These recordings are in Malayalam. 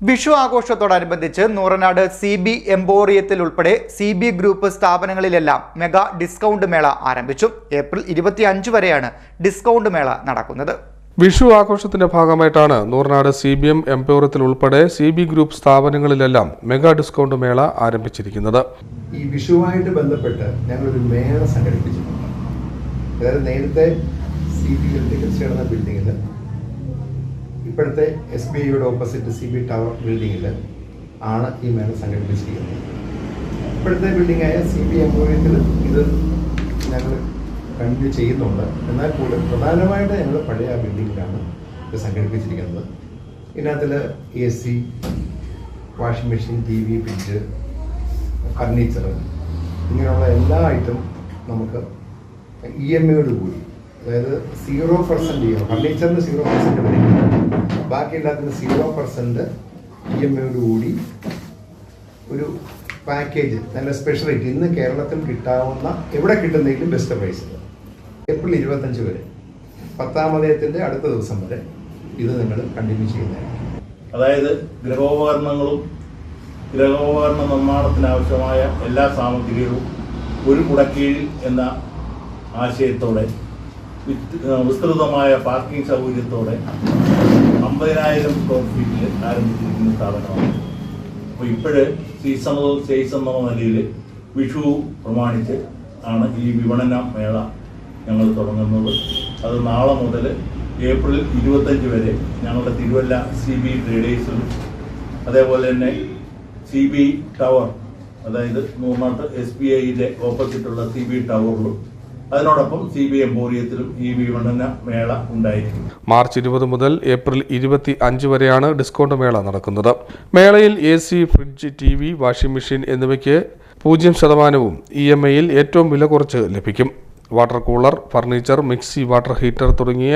വിഷു ആഘോഷത്തോടനുബന്ധിച്ച് നൂറനാട് സി ബി എംബോറിയത്തിൽ ഉൾപ്പെടെ സി ബി ഗ്രൂപ്പ് സ്ഥാപനങ്ങളിലെല്ലാം മെഗാ ഡിസ്കൗണ്ട് മേള ആരംഭിച്ചു. ഏപ്രിൽ ഇരുപത്തിയഞ്ച് വരെയാണ് ഡിസ്കൗണ്ട് മേള നടക്കുന്നത്. വിഷു ആഘോഷത്തിന്റെ ഭാഗമായിട്ടാണ് നൂറനാട് സി ബി എം എംപോറത്തിൽ ഉൾപ്പെടെ സി ബി ഗ്രൂപ്പ് സ്ഥാപനങ്ങളിലെല്ലാം മെഗാ ഡിസ്കൗണ്ട് മേള ആരംഭിച്ചിരിക്കുന്നത്. ഈ വിഷുവായിട്ട് ബന്ധപ്പെട്ട് ഞങ്ങളൊരു മേള സംഘടിപ്പിച്ചിട്ടുണ്ട്. അതായത് നേരത്തെ സി ബി ഇലക്ട്രിക്കൽ ബിൽഡിങ്ങിൽ ഇപ്പോഴത്തെ എസ് ബി ഐയുടെ ഓപ്പോസിറ്റ് സി ബി ടവർ ബിൽഡിങ്ങിൽ ആണ് ഈ മേള സംഘടിപ്പിച്ചിരിക്കുന്നത്. ഇപ്പോഴത്തെ ബിൽഡിങ്ങായ സി ബി എംപോറിയത്തിൽ ഇത് ഞങ്ങൾ കണ്ടിന്യൂ ചെയ്യുന്നുണ്ട്. എന്നാൽ കൂടെ പ്രധാനമായിട്ട് ഞങ്ങൾ പഴയ ആ ബിൽഡിങ്ങിലാണ് ഇത് സംഘടിപ്പിച്ചിരിക്കുന്നത്. ഇതിനകത്തിൽ A C washing machine T V fridge furniture ഇങ്ങനെയുള്ള എല്ലാ ഐറ്റം നമുക്ക് ഇ എം ഐയോട് കൂടി അതായത് സീറോ പെർസെന്റ് എം ഫർണിച്ചറിന് സീറോ പെർസെന്റ് വരും ബാക്കി എല്ലാത്തിനും സീറോ പെർസെന്റ് ഇ എം ഐയോട് കൂടി ഒരു പാക്കേജ് നല്ല സ്പെഷ്യൽ റേറ്റ് ഇന്ന് കേരളത്തിൽ കിട്ടാവുന്ന എവിടെ കിട്ടുന്നതിലും ബെസ്റ്റ് പ്രൈസ് ഏപ്രിൽ ഇരുപത്തഞ്ച് വരെ. പത്താമതയത്തിന്റെ അടുത്ത ദിവസം വരെ ഇത് നിങ്ങൾ കണ്ടിന്യൂ ചെയ്യുന്നതാണ് അതായത് ഗൃഹോപകരണങ്ങളും ഗൃഹോപകരണ നിർമ്മാണത്തിന് ആവശ്യമായ എല്ലാ സാമഗ്രികളും ഒരു കുടക്കീഴിൽ എന്ന ആശയത്തോടെ വിസ്തൃതമായ പാർക്കിംഗ് സൗകര്യത്തോടെ അമ്പതിനായിരം സ്ക്വയർ ഫീറ്റിൽ ആരംഭിച്ചിരിക്കുന്ന സ്ഥാപനമാണ്. അപ്പോൾ ഇപ്പോഴ് സീസണൽ സീസൺ നിലയിൽ വിഷു പ്രമാണിച്ച് ആണ് ഈ വിപണന മേള ഞങ്ങൾ തുടങ്ങുന്നത്. അത് നാളെ മുതൽ ഏപ്രിൽ ഇരുപത്തഞ്ച് വരെ ഞങ്ങളുടെ തിരുവല്ല സി ബി ട്രേഡേഴ്സിലും അതേപോലെ തന്നെ സി ബി ടവർ അതായത് മൂന്നാട്ട് എസ് ബി ഐയിലെ ഓപ്പോസിറ്റുള്ള സി ബി ടവറിലും അതിനോടൊപ്പം സി ബി എംപോറിയത്തിലും ഈ വിപണന മേള ഉണ്ടായിരിക്കും. മാർച്ച് ഇരുപത് മുതൽ ഏപ്രിൽ ഇരുപത്തി അഞ്ച് വരെയാണ് ഡിസ്കൗണ്ട് മേള നടക്കുന്നത്. മേളയിൽ A C fridge T V washing machine എന്നിവയ്ക്ക് പൂജ്യം ശതമാനവും ഇ എം ഐയിൽ ഏറ്റവും വില കുറച്ച് ലഭിക്കും. Water cooler furniture mixie water heater തുടങ്ങിയ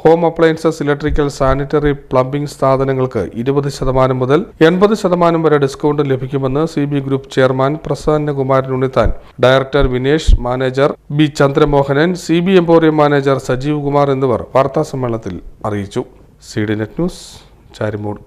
home appliances electrical sanitary plumbing സാധനങ്ങൾക്ക് ഇരുപത് ശതമാനം മുതൽ എൺപത് ശതമാനം വരെ ഡിസ്കൗണ്ട് ലഭിക്കുമെന്ന് C B group chairman Prasannakumaran Unnithan director Vinesh manager B Chandramohanan C B emporium manager Sajeev Kumar എന്നിവർ വാർത്താസമ്മേളനത്തിൽ അറിയിച്ചു. C D net news Charimoodu.